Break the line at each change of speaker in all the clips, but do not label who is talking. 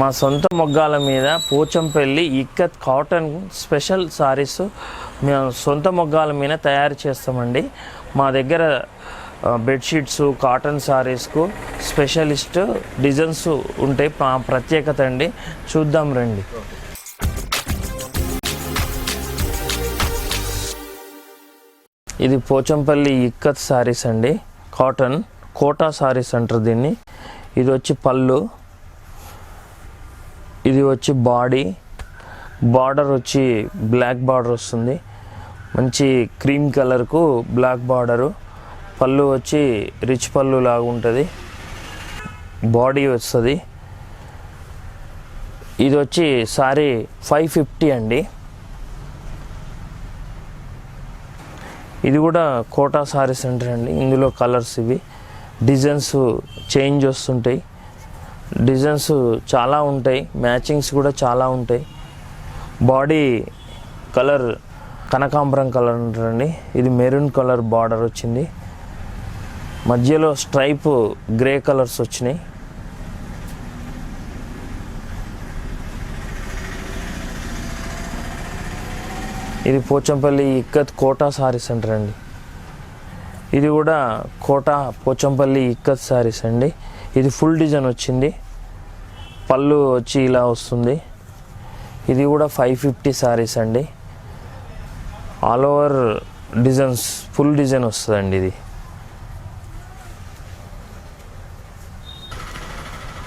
మా సొంత మొగ్గాల మీద పోచంపల్లి ఇక్కత్ కాటన్ స్పెషల్ సారీస్ మేము సొంత మొగ్గాల మీద తయారు చేస్తామండి. మా దగ్గర బెడ్షీట్స్ కాటన్ సారీస్కు స్పెషలిస్ట్ డిజైన్స్ ఉంటాయి మా ప్రత్యేకత అండి. చూద్దాం రండి. ఇది పోచంపల్లి ఇక్కత్ సారీస్ అండి. కాటన్ కోటా సారీస్ అంటారు దీన్ని. ఇది వచ్చి పళ్ళు. ఇది వచ్చి బాడీ. బార్డర్ వచ్చి బ్లాక్ బార్డర్ వస్తుంది. మంచి క్రీమ్ కలర్కు బ్లాక్ బార్డరు. పళ్ళు వచ్చి రిచ్ పళ్ళు లాగా ఉంటుంది. బాడీ వస్తుంది. ఇది వచ్చి సారీ ఫైవ్ ఫిఫ్టీ అండి. ఇది కూడా కోటా సారీ సెంటర్ అండి. ఇందులో కలర్స్ ఇవి. డిజైన్స్ చేంజ్ వస్తుంటాయి. డిజైన్స్ చాలా ఉంటాయి మ్యాచింగ్స్ కూడా చాలా ఉంటాయి. బాడీ కలర్ కనకాంబరం కలర్ అంటారండి ఇది మెరూన్ కలర్ బార్డర్ వచ్చింది. మధ్యలో స్ట్రైప్ గ్రే కలర్స్ వచ్చినాయి. ఇది పోచంపల్లి ఇక్కత్ కోటా సారీస్ సెంటర్ అండి ఇది కూడా కోటా పోచంపల్లి ఇక్కత్ సారీస్ అండి. ఇది ఫుల్ డిజైన్ వచ్చింది. పళ్ళు వచ్చి ఇలా వస్తుంది. ఇది కూడా ఫైవ్ ఫిఫ్టీ సారీస్ అండి. All over designs full design వస్తుందండి ఇది.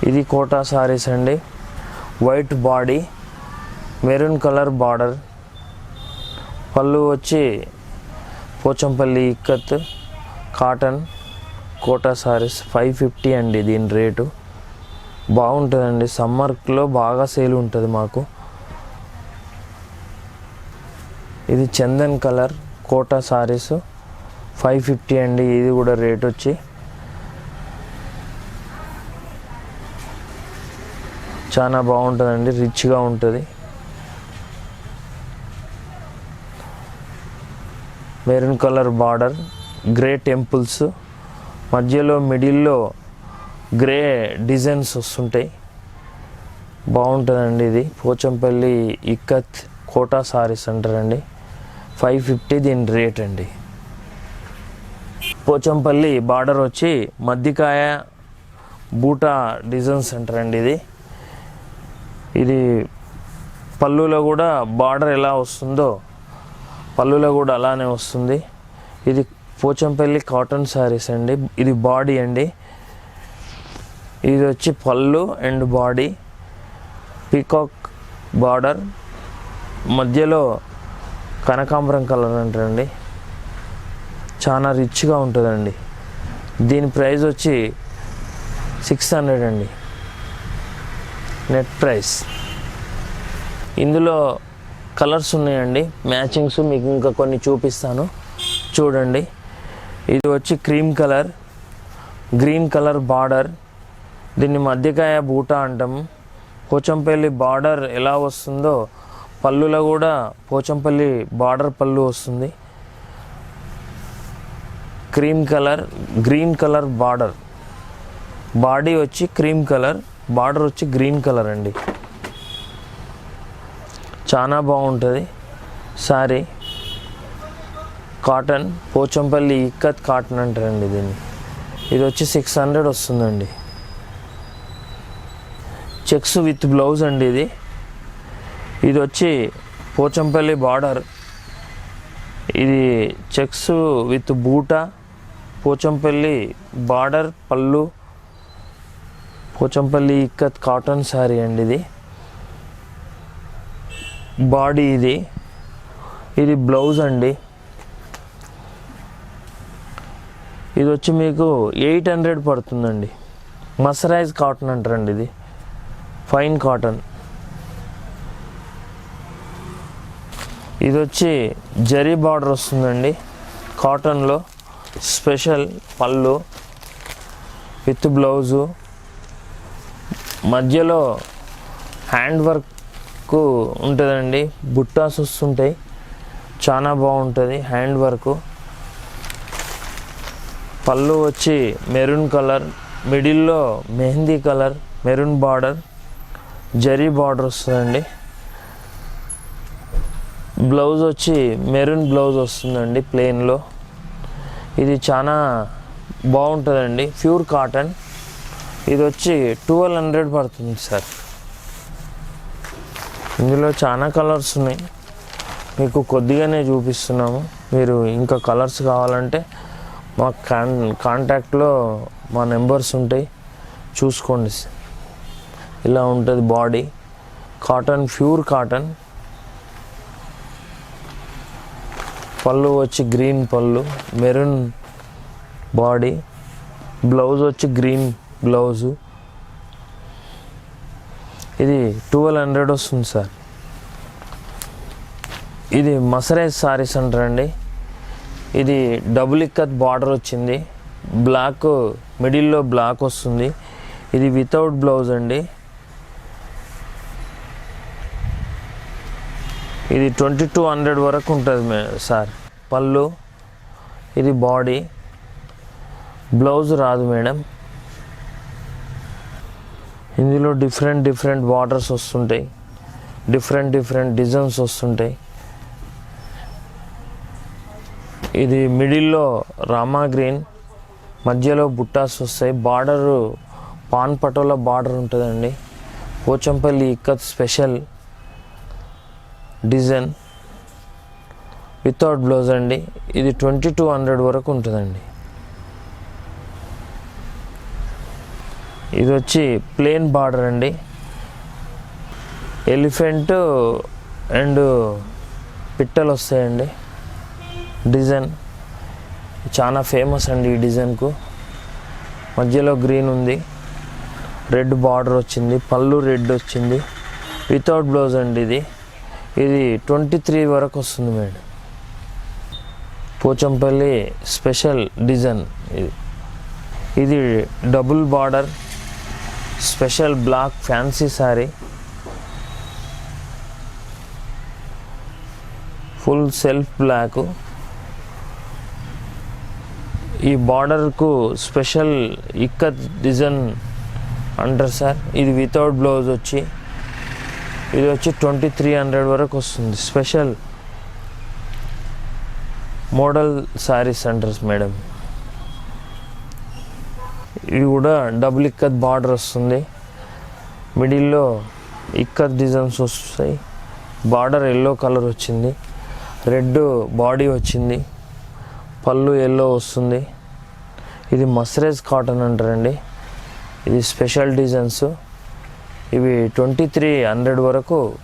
ఇది కోటా సారీస్ అండి. White body maroon colour border పళ్ళు వచ్చి Pochampally ikat cotton Kota saris five fifty అండి దీని రేటు. బాగుంటుందండి. సమ్మర్లో బాగా సేల్ ఉంటుంది మాకు. ఇది Chandan colour Kota saris five fifty అండి. ఇది కూడా రేట్ వచ్చి. చాలా బాగుంటుందండి. రిచ్గా ఉంటుంది. Maroon colour border grey temples మధ్యలో మిడిల్లో గ్రే డిజైన్స్ వస్తుంటాయి. బాగుంటుందండి ఇది. పోచంపల్లి ఇక్కత్ కోటా సారీస్ అంటారండి. ఫైవ్ ఫిఫ్టీ దీని రేట్ అండి. పోచంపల్లి బార్డర్ వచ్చి మద్దికాయ బూటా డిజైన్స్ అండి ఇది. ఇది పళ్ళులో కూడా బార్డర్ ఎలా వస్తుందో పళ్ళులో కూడా అలానే వస్తుంది. ఇది పోచంపల్లి కాటన్ శారీస్ అండి. ఇది బాడీ అండి. ఇది వచ్చి పళ్ళు అండ్ బాడీ. Peacock border. మధ్యలో కనకాంబరం కలర్ అంటారండి చాలా రిచ్గా ఉంటుందండి. దీని ప్రైస్ వచ్చి సిక్స్ హండ్రెడ్ అండి. Net price. ఇందులో కలర్స్ ఉన్నాయండి. మ్యాచింగ్స్ మీకు ఇంకా కొన్ని చూపిస్తాను. చూడండి. ఇది వచ్చి cream colour. Green colour border. దీన్ని మధ్యకాయ బూట అంటాము పోచంపల్లి బార్డర్ ఎలా వస్తుందో పళ్ళులో కూడా పోచంపల్లి బార్డర్ పళ్ళు వస్తుంది. Cream colour green colour border. Body వచ్చి క్రీమ్ కలర్ బార్డర్ వచ్చి గ్రీన్ కలర్ అండి. చాలా బాగుంటుంది. సారీ. కాటన్ పోచంపల్లి ఇక్కత్ కాటన్ అంటారండి దీన్ని. ఇది వచ్చి సిక్స్ హండ్రెడ్ వస్తుందండి. చెక్స్ విత్ బ్లౌజ్ అండి ఇది. ఇది వచ్చి పోచంపల్లి బార్డర్. ఇది చెక్స్ విత్ బూటా పోచంపల్లి బార్డర్ పళ్ళు పోచంపల్లి ఇక్కత్ కాటన్ శారీ అండి ఇది. బాడీ ఇది. ఇది బ్లౌజ్ అండి. ఇది వచ్చి మీకు ఎయిట్ హండ్రెడ్ పడుతుందండి. మసరైజ్ కాటన్ అంటారండి ఇది. Fine cotton. ఇది వచ్చి జరీ బార్డర్ వస్తుందండి. కాటన్లో స్పెషల్ పళ్ళు విత్ బ్లౌజు. మధ్యలో హ్యాండ్ వర్క్ ఉంటుందండి. బుట్టాస్ వస్తుంటాయి. చాలా బాగుంటుంది హ్యాండ్ వర్క్. పళ్ళు వచ్చి మెరూన్ కలర్ మిడిల్లో mehndi colour maroon border. Zari border వస్తుందండి. బ్లౌజ్ వచ్చి మెరూన్ బ్లౌజ్ వస్తుందండి ప్లెయిన్లో. ఇది చాలా బాగుంటుందండి. Pure cotton. ఇది వచ్చి ట్వెల్వ్ హండ్రెడ్ పడుతుంది సార్. ఇందులో చాలా కలర్స్ ఉన్నాయి. మీకు కొద్దిగానే చూపిస్తున్నాము. మీరు ఇంకా కలర్స్ కావాలంటే మా కాన్ కాంటాక్ట్లో మా నెంబర్స్ ఉంటాయి. చూసుకోండి ఇలా ఉంటుంది బాడీ. Cotton pure cotton. పళ్ళు వచ్చి గ్రీన్ పళ్ళు మెరూన్ బాడీ బ్లౌజ్ వచ్చి గ్రీన్ బ్లౌజు. ఇది ట్వెల్వ్ హండ్రెడ్ వస్తుంది సార్. ఇది మసరైజ్ సారీస్ అంటారండి. ఇది డబుల్ ఇక్కత్ బార్డర్ వచ్చింది. బ్లాక్ మిడిల్లో బ్లాక్ వస్తుంది. ఇది వితౌట్ బ్లౌజ్ అండి. ఇది ట్వంటీ టూ హండ్రెడ్ వరకు ఉంటుంది మే సార్. పళ్ళు ఇది బాడీ. బ్లౌజ్ రాదు మేడం. ఇందులో డిఫరెంట్ డిఫరెంట్ బార్డర్స్ వస్తుంటాయి. డిఫరెంట్ డిఫరెంట్ డిజైన్స్ వస్తుంటాయి. ఇది మిడిల్లో రామా గ్రీన్ మధ్యలో బుట్టాస్ వస్తాయి. బార్డరు పాన్ పటోలా బార్డర్ ఉంటుందండి. Pochampally ikat special. Design without blouse అండి. ఇది ట్వంటీ టూ హండ్రెడ్ వరకు ఉంటుందండి. ఇది వచ్చి ప్లేన్ బార్డర్ అండి. ఎలిఫెంట్ అండ్ పిట్టలు వస్తాయండి. డిజైన్ చాలా ఫేమస్ అండి ఈ డిజైన్కు. మధ్యలో గ్రీన్ ఉంది. రెడ్ బార్డర్ వచ్చింది. పళ్ళు రెడ్ వచ్చింది. వితౌట్ బ్లౌజ్ అండి ఇది. ఇది ట్వంటీ త్రీ వరకు వస్తుంది మేడం. పోచంపల్లి స్పెషల్ డిజైన్ ఇది. ఇది double border special black fancy sari full self black. ఈ బార్డర్కు స్పెషల్ ఇక్కత్ డిజైన్ అంటారు సార్. ఇది వితౌట్ బ్లౌజ్ వచ్చి ఇది వచ్చి ట్వంటీ త్రీ హండ్రెడ్ వరకు వస్తుంది. Special model saris centres madam. ఇది కూడా డబుల్ ఇక్కత్ బార్డర్ వస్తుంది. మిడిల్లో ఇక్కత్ డిజైన్స్ వస్తాయి. బార్డర్ ఎల్లో కలర్ వచ్చింది. రెడ్ బాడీ వచ్చింది. పళ్ళు ఎల్లో వస్తుంది. ఇది మస్రేజ్ కాటన్ అంటారండి. ఇది స్పెషల్ డిజైన్స్. ఇవి ట్వంటీ త్రీ హండ్రెడ్ వరకు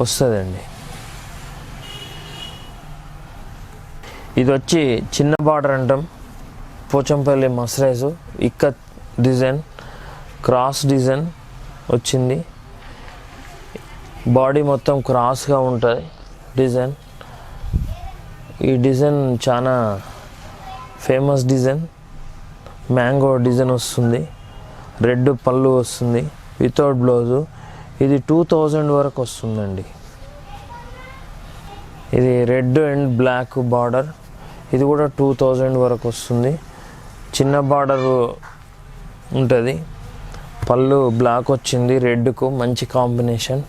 వస్తుందండి. ఇది వచ్చి చిన్న బార్డర్ అంటాం. Pochampally mercerised ikat design cross design వచ్చింది. బాడీ మొత్తం క్రాస్గా ఉంటుంది డిజైన్. ఈ డిజైన్ చాలా ఫేమస్ డిజైన్. మ్యాంగో డిజైన్ వస్తుంది. రెడ్ పళ్ళు వస్తుంది. Without blouse. ఇది టూ థౌజండ్ వరకు వస్తుందండి. ఇది రెడ్ అండ్ బ్లాక్ బార్డర్. ఇది కూడా టూ థౌజండ్ వరకు వస్తుంది. చిన్న బార్డర్ ఉంటుంది. పళ్ళు బ్లాక్ వచ్చింది రెడ్కు మంచి కాంబినేషన్.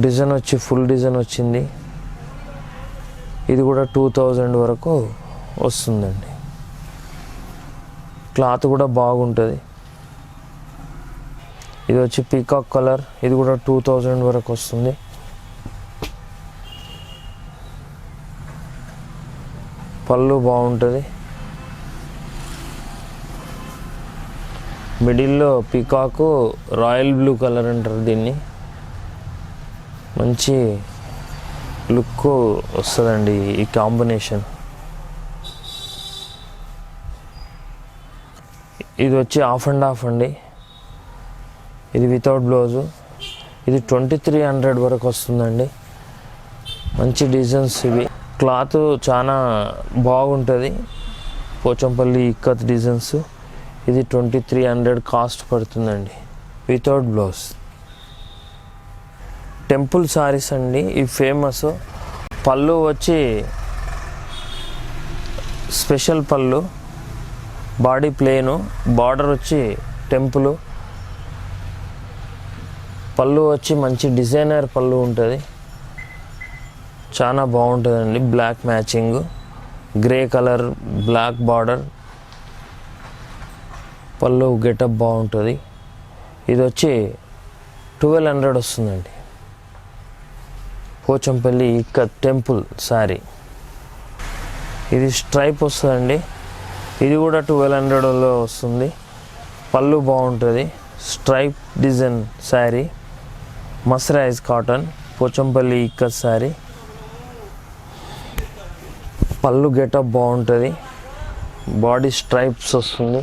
డిజైన్ వచ్చి ఫుల్ డిజైన్ వచ్చింది. ఇది కూడా టూ థౌజండ్ వరకు వస్తుందండి. క్లాత్ కూడా బాగుంటుంది. ఇది వచ్చి పీకాక్ కలర్ ఇది కూడా టూ థౌజండ్ వరకు వస్తుంది. పళ్ళు బాగుంటుంది. మిడిల్లో పీకాకు రాయల్ బ్లూ కలర్ అంటారు దీన్ని. మంచి లుక్ వస్తుందండి ఈ కాంబినేషన్ ఇది వచ్చి హాఫ్ అండ్ హాఫ్ అండి. ఇది వితౌట్ బ్లౌజు ఇది ట్వంటీ త్రీ హండ్రెడ్ వరకు వస్తుందండి. మంచి డిజైన్స్ ఇవి. క్లాత్ చాలా బాగుంటుంది. పోచంపల్లి ఇక్కత్ డిజైన్స్ ఇది ట్వంటీ త్రీ హండ్రెడ్ కాస్ట్ పడుతుందండి. వితౌట్ బ్లౌజ్ టెంపుల్ సారీస్ అండి. ఇవి ఫేమస్ పళ్ళు వచ్చి స్పెషల్ పళ్ళు. బాడీ ప్లేను బార్డర్ వచ్చి టెంపుల్ పళ్ళు వచ్చి మంచి డిజైనర్ పళ్ళు ఉంటుంది. చాలా బాగుంటుందండి black matching grey colour black border పళ్ళు గెటప్ బాగుంటుంది. ఇది వచ్చి ట్వెల్వ్ హండ్రెడ్ వస్తుందండి. పోచంపల్లి ఇక్క టెంపుల్ సారీ. ఇది స్ట్రైప్ వస్తుందండి. ఇది కూడా ట్వెల్వ్ హండ్రెడ్లో వస్తుంది. పళ్ళు బాగుంటుంది. Stripe design sari mercerised cotton Pochampally ikat sari పళ్ళు గెటప్ బాగుంటుంది. బాడీ స్ట్రైప్స్ వస్తుంది.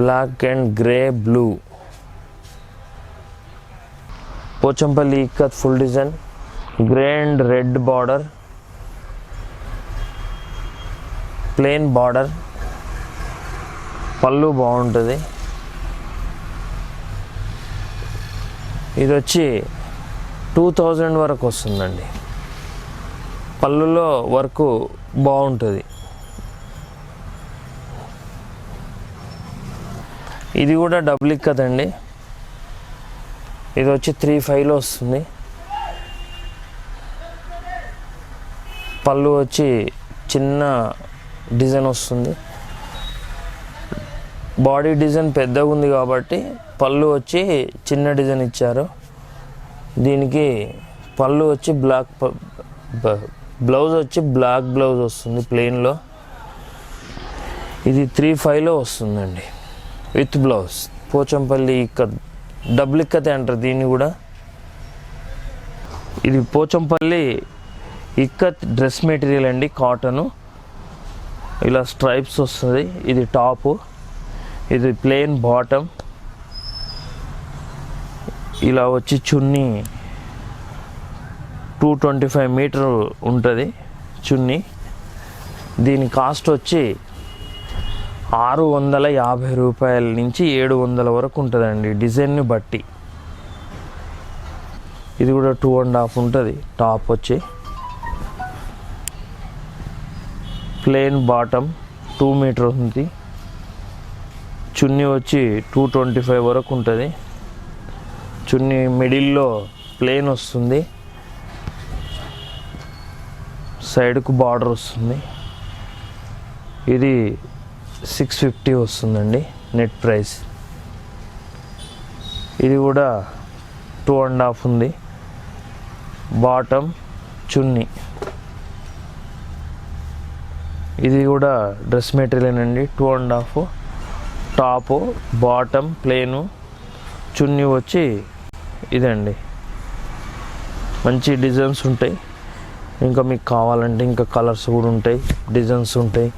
Black and grey blue Pochampally ikat full design grey and red border plain border పళ్ళు బాగుంటుంది. ఇది వచ్చి టూ థౌజండ్ వరకు వస్తుందండి. పళ్ళులో వర్క్ బాగుంటుంది. ఇది కూడా డబుల్ ఇక్కదండి ఇది వచ్చి త్రీ ఫైవ్లో వస్తుంది. పళ్ళు వచ్చి చిన్న డిజైన్ వస్తుంది. బాడీ డిజైన్ పెద్దగా ఉంది కాబట్టి పళ్ళు వచ్చి చిన్న డిజైన్ ఇచ్చారు. దీనికి పళ్ళు వచ్చి బ్లాక్ బ్లౌజ్ వచ్చి బ్లాక్ బ్లౌజ్ వస్తుంది ప్లెయిన్లో. ఇది త్రీ ఫైవ్లో వస్తుందండి. With blouse. పోచంపల్లి ఇక్క డబుల్ ఇక్కతే అంటారు దీన్ని కూడా. ఇది పోచంపల్లి ఇక్కత్ డ్రెస్ మెటీరియల్ అండి కాటను. ఇలా స్ట్రైప్స్ వస్తుంది. ఇది టాపు. ఇది ప్లెయిన్ బాటమ్. ఇలా వచ్చి చున్నీ టూ ట్వంటీ ఫైవ్ మీటర్ ఉంటుంది చున్నీ. దీని కాస్ట్ వచ్చి ఆరు వందల యాభై రూపాయల నుంచి ఏడు వందల వరకు ఉంటుందండి డిజైన్ని బట్టి. ఇది కూడా టూ అండ్ హాఫ్ ఉంటుంది టాప్ వచ్చి. ప్లెయిన్ బాటమ్ టూ మీటర్ ఉంది. చున్నీ వచ్చి టూ ట్వంటీ ఫైవ్ వరకు ఉంటుంది. చున్నీ మిడిల్లో ప్లేన్ వస్తుంది. సైడ్కు బార్డర్ వస్తుంది. ఇది సిక్స్ ఫిఫ్టీ వస్తుందండి నెట్ ప్రైస్. ఇది కూడా టూ అండ్ హాఫ్ ఉంది. బాటమ్ చున్నీ. ఇది కూడా డ్రెస్ మెటీరియల్ అండి two and half. Top bottom plain చున్నీ వచ్చి ఇదండి. మంచి డిజైన్స్ ఉంటాయి. ఇంకా మీకు కావాలంటే ఇంకా కలర్స్ కూడా ఉంటాయి. డిజైన్స్ ఉంటాయి.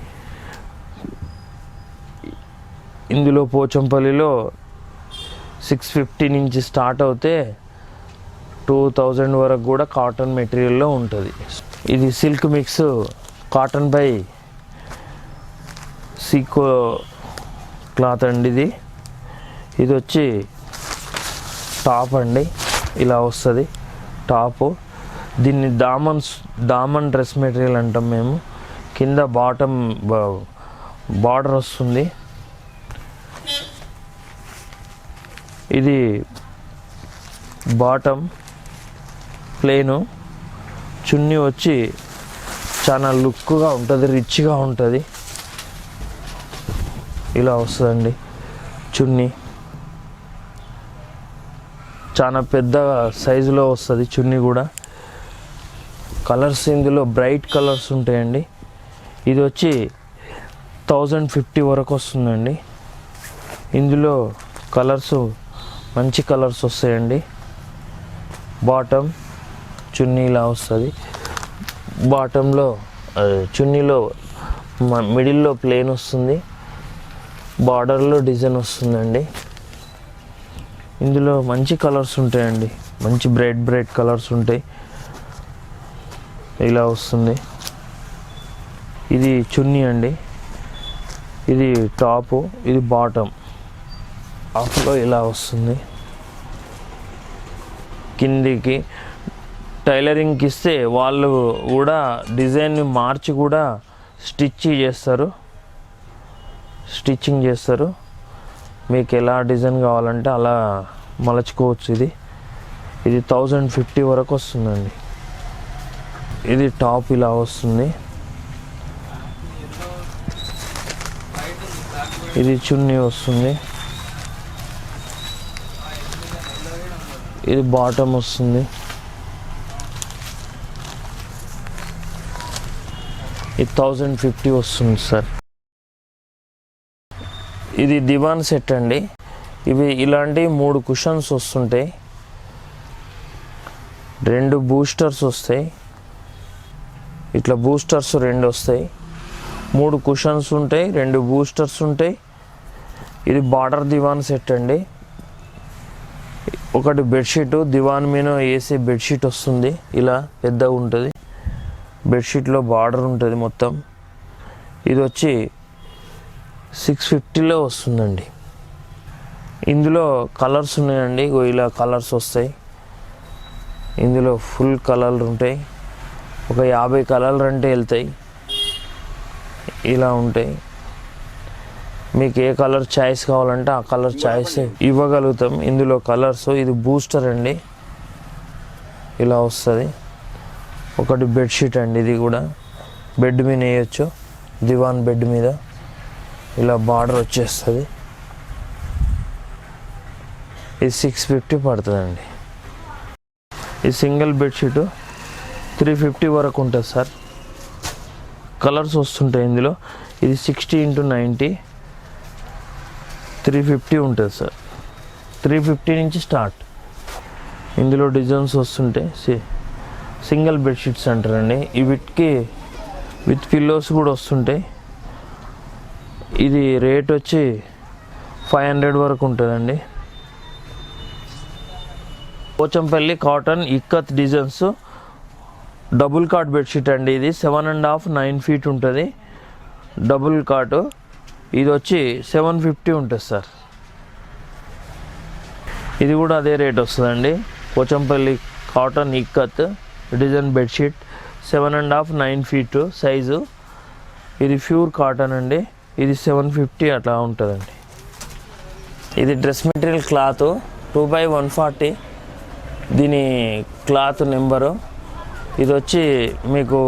ఇందులో పోచంపల్లిలో సిక్స్ ఫిఫ్టీ నుంచి స్టార్ట్ అవుతే టూ థౌజండ్ వరకు కూడా కాటన్ మెటీరియల్లో ఉంటుంది. ఇది సిల్క్ మిక్స్ కాటన్ బై సీకో క్లాత్ అండి ఇది. ఇది వచ్చి టాప్ అండి. ఇలా వస్తుంది. టాపు. దీన్ని దామన్ దామన్ డ్రెస్ మెటీరియల్ అంటాం మేము. కింద బాటమ్ బార్డర్ వస్తుంది. ఇది బాటమ్ ప్లేను. చున్నీ వచ్చి చాలా లుక్గా ఉంటుంది రిచ్గా ఉంటుంది. ఇలా వస్తుందండి. చున్నీ. చాలా పెద్ద సైజులో వస్తుంది చున్నీ కూడా. కలర్స్ ఇందులో బ్రైట్ కలర్స్ ఉంటాయండి. ఇది వచ్చి థౌజండ్ ఫిఫ్టీ వరకు వస్తుందండి. ఇందులో కలర్స్ మంచి కలర్స్ వస్తాయండి. బాటమ్ చున్నీ ఇలా వస్తుంది. బాటంలో చున్నీలో మిడిల్లో ప్లేన్ వస్తుంది. బార్డర్లో డిజైన్ వస్తుందండి. ఇందులో మంచి కలర్స్ ఉంటాయండి. మంచి బ్రైట్ బ్రైట్ కలర్స్ ఉంటాయి. ఇలా వస్తుంది. ఇది చున్నీ అండి. ఇది టాపు ఇది బాటమ్. టాప్లో ఇలా వస్తుంది. కిందికి టైలరింగ్కి ఇస్తే వాళ్ళు కూడా డిజైన్ని మార్చి కూడా స్టిచ్ చేస్తారు. స్టిచ్చింగ్ చేస్తారు. మీకు ఎలా డిజైన్ కావాలంటే అలా మలచుకోవచ్చు ఇది. ఇది థౌజండ్ ఫిఫ్టీ వరకు వస్తుందండి. ఇది టాప్ ఇలా వస్తుంది. ఇది చున్నీ వస్తుంది. ఇది బాటమ్ వస్తుంది. ఇది థౌజండ్ ఫిఫ్టీ వస్తుంది సార్. ఇది దివాన్ సెట్ అండి. ఇవి ఇలాంటి మూడు కుషన్స్ వస్తుంటాయి. రెండు బూస్టర్స్ వస్తాయి. ఇట్లా బూస్టర్స్ రెండు వస్తాయి. మూడు కుషన్స్ ఉంటాయి రెండు బూస్టర్స్ ఉంటాయి. ఇది బార్డర్ దివాన్ సెట్ అండి. ఒకటి బెడ్షీట్ దివాన్ మీద వేసే బెడ్షీట్ వస్తుంది. ఇలా పెద్దగా ఉంటుంది. బెడ్షీట్లో బార్డర్ ఉంటుంది మొత్తం. ఇది వచ్చి సిక్స్ ఫిఫ్టీలో వస్తుందండి. ఇందులో కలర్స్ ఉన్నాయండి ఇగో ఇలా కలర్స్ వస్తాయి. ఇందులో ఫుల్ కలర్లు ఉంటాయి. ఒక యాభై కలర్లు అంటే వెళ్తాయి. ఇలా ఉంటాయి. మీకు ఏ కలర్ చాయిస్ కావాలంటే ఆ కలర్ చాయిస్ ఇవ్వగలుగుతాం. ఇందులో కలర్స్ ఇది బూస్టర్ అండి. ఇలా వస్తుంది. ఒకటి బెడ్షీట్ అండి ఇది కూడా. బెడ్ మీద వేయచ్చు. దివాన్ బెడ్ మీద. ఇలా బార్డర్ వచ్చేస్తుంది. ఇది సిక్స్ ఫిఫ్టీ పడుతుందండి. ఈ సింగిల్ బెడ్షీట్ త్రీ ఫిఫ్టీ వరకు ఉంటుంది సార్. కలర్స్ వస్తుంటాయి ఇందులో. ఇది sixty into ninety three fifty ఉంటుంది సార్. త్రీ ఫిఫ్టీ నుంచి స్టార్ట్ ఇందులో డిజైన్స్ వస్తుంటాయి సి- సింగిల్ బెడ్షీట్స్ అంటారండి ఈ వీటికి విత్ పిల్లోస్ కూడా వస్తుంటాయి. ఇది రేట్ వచ్చి ఫైవ్ హండ్రెడ్ వరకు ఉంటుందండి. Pochampally cotton ikat designs. Double cot bedsheet అండి ఇది. Seven and half nine feet ఉంటుంది. Double cot. ఇది వచ్చి సెవెన్ ఫిఫ్టీ ఉంటుంది సార్. ఇది కూడా అదే రేట్ వస్తుందండి. Pochampally cotton ikat design bedsheet. Seven and half nine feet size. ఇది ప్యూర్ కాటన్ అండి. ఇది సెవెన్ ఫిఫ్టీ అట్లా ఉంటుందండి. ఇది dress material cloth two by one forty. దీని క్లాత్ నెంబరు. ఇది వచ్చి మీకు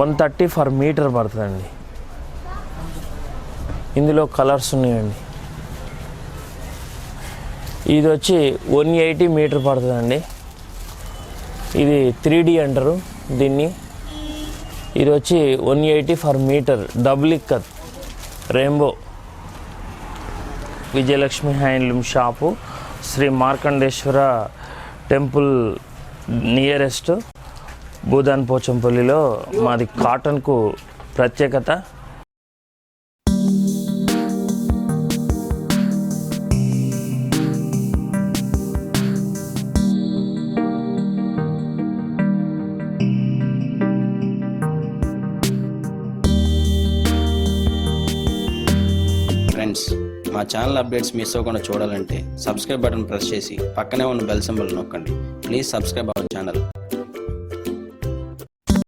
వన్ థర్టీ ఫర్ మీటర్ పడుతుందండి. ఇందులో కలర్స్ ఉన్నాయండి. ఇది వచ్చి వన్ ఎయిటీ మీటర్ పడుతుందండి. ఇది త్రీ డి అంటారు దీన్ని. ఇది వచ్చి one eighty per metre double ikat rainbow Vijayalakshmi handloom shop Sri Markandeshwara temple nearest Bhoodan పోచంపల్లిలో మాది కాటన్కు ప్రత్యేకత.
మా ఛానల్ అప్డేట్స్ మిస్ అవ్వకుండా చూడాలంటే సబ్స్క్రైబ్ బటన్ ప్రెస్ చేసి పక్కనే ఉన్న బెల్ సింబల్ నొక్కండి. Please subscribe our channel